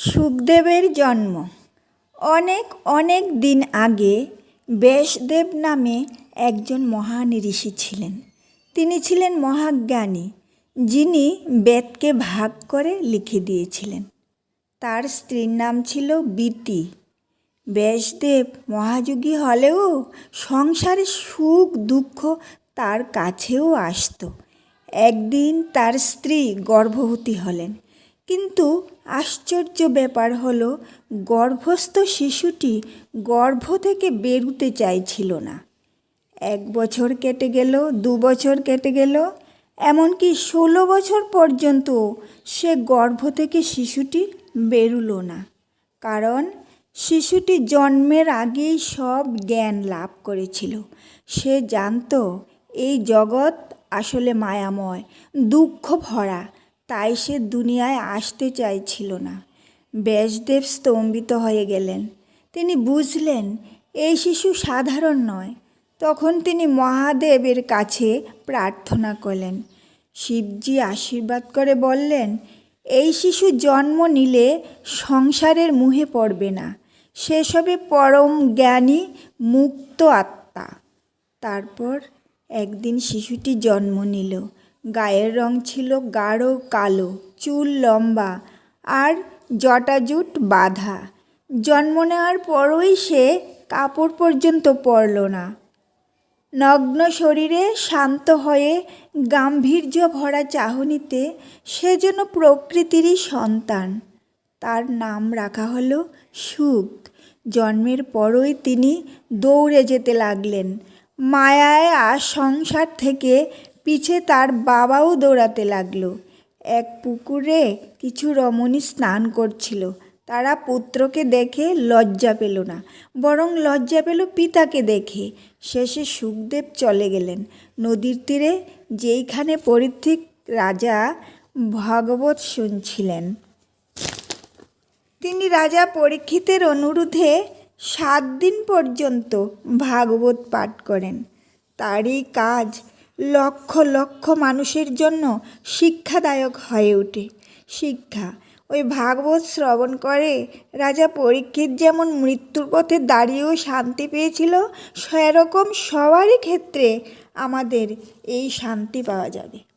সুখদেবের জন্ম। অনেক অনেক দিন আগে ব্যাসদেব নামে একজন মহান ঋষি ছিলেন। তিনি ছিলেন মহাজ্ঞানী, যিনি বেদকে ভাগ করে লিখে দিয়েছিলেন। তার স্ত্রীর নাম ছিল বিতি। ব্যাসদেব মহাযোগী হলেও সংসারে সুখ, দুঃখ তার কাছেও আসতো। একদিন তার স্ত্রী গর্ভবতী হলেন। কিন্তু আশ্চর্য ব্যাপার হলো, গর্ভস্থ শিশুটি গর্ভ থেকে বেরুতে চাইছিল না। এক বছর কেটে গেল, দু বছর কেটে গেল, এমনকি ষোলো বছর পর্যন্ত সে গর্ভ থেকে শিশুটি বেরুলো না। কারণ, শিশুটি জন্মের আগেই সব জ্ঞান লাভ করেছিল। সে জানতো, এই জগৎ আসলে মায়াময় দুঃখ ভরা তাই সে দুনিয়ায় আসতে চাইছিল না। ব্যাসদেব স্তম্ভিত হয়ে গেলেন। তিনি বুঝলেন, এই শিশু সাধারণ নয়। তখন তিনি মহাদেবের কাছে প্রার্থনা করলেন। শিবজি আশীর্বাদ করে বললেন, এই শিশু জন্ম নিলে সংসারের মুহে পড়বে না। সেসবে পরম জ্ঞানী, মুক্ত আত্মা। তারপর একদিন শিশুটি জন্ম নিল। গায়ের রং ছিল গাঢ় কালো, চুল লম্বা আর জটাজুট বাঁধা। জন্ম নেওয়ার পরই সে কাপড় পর্যন্ত পরল না। নগ্ন শরীরে শান্ত হয়ে গাম্ভীর্য ভরা চাহনিতে সে যেন প্রকৃতিরই সন্তান। তার নাম রাখা হলো সুখ। জন্মের পরই তিনি দৌড়ে যেতে লাগলেন। মায়ায় আর সংসার থেকে পিছে তার বাবাও দৌড়াতে লাগল। এক পুকুরে কিছু রমণী স্নান করছিল। তারা পুত্রকে দেখে লজ্জা পেল না, বরং লজ্জা পেল পিতাকে দেখে। শেষে সুখদেব চলে গেলেন। নদীর তীরে যেইখানে পরিত্রিক রাজা ভাগবত শুনছিলেন। তিনি রাজা পরীক্ষিতের অনুরোধে সাত দিন পর্যন্ত ভাগবত পাঠ করেন। তারই কাজ লক্ষ লক্ষ মানুষের জন্য শিক্ষাদায়ক হয়ে ওঠে। শিক্ষা। ওই ভাগবত শ্রবণ করে রাজা পরীক্ষিত যেমন মৃত্যুর পথে দাঁড়িয়েও শান্তি পেয়েছিল, সেরকম সবারই ক্ষেত্রে আমাদের এই শান্তি পাওয়া যাবে।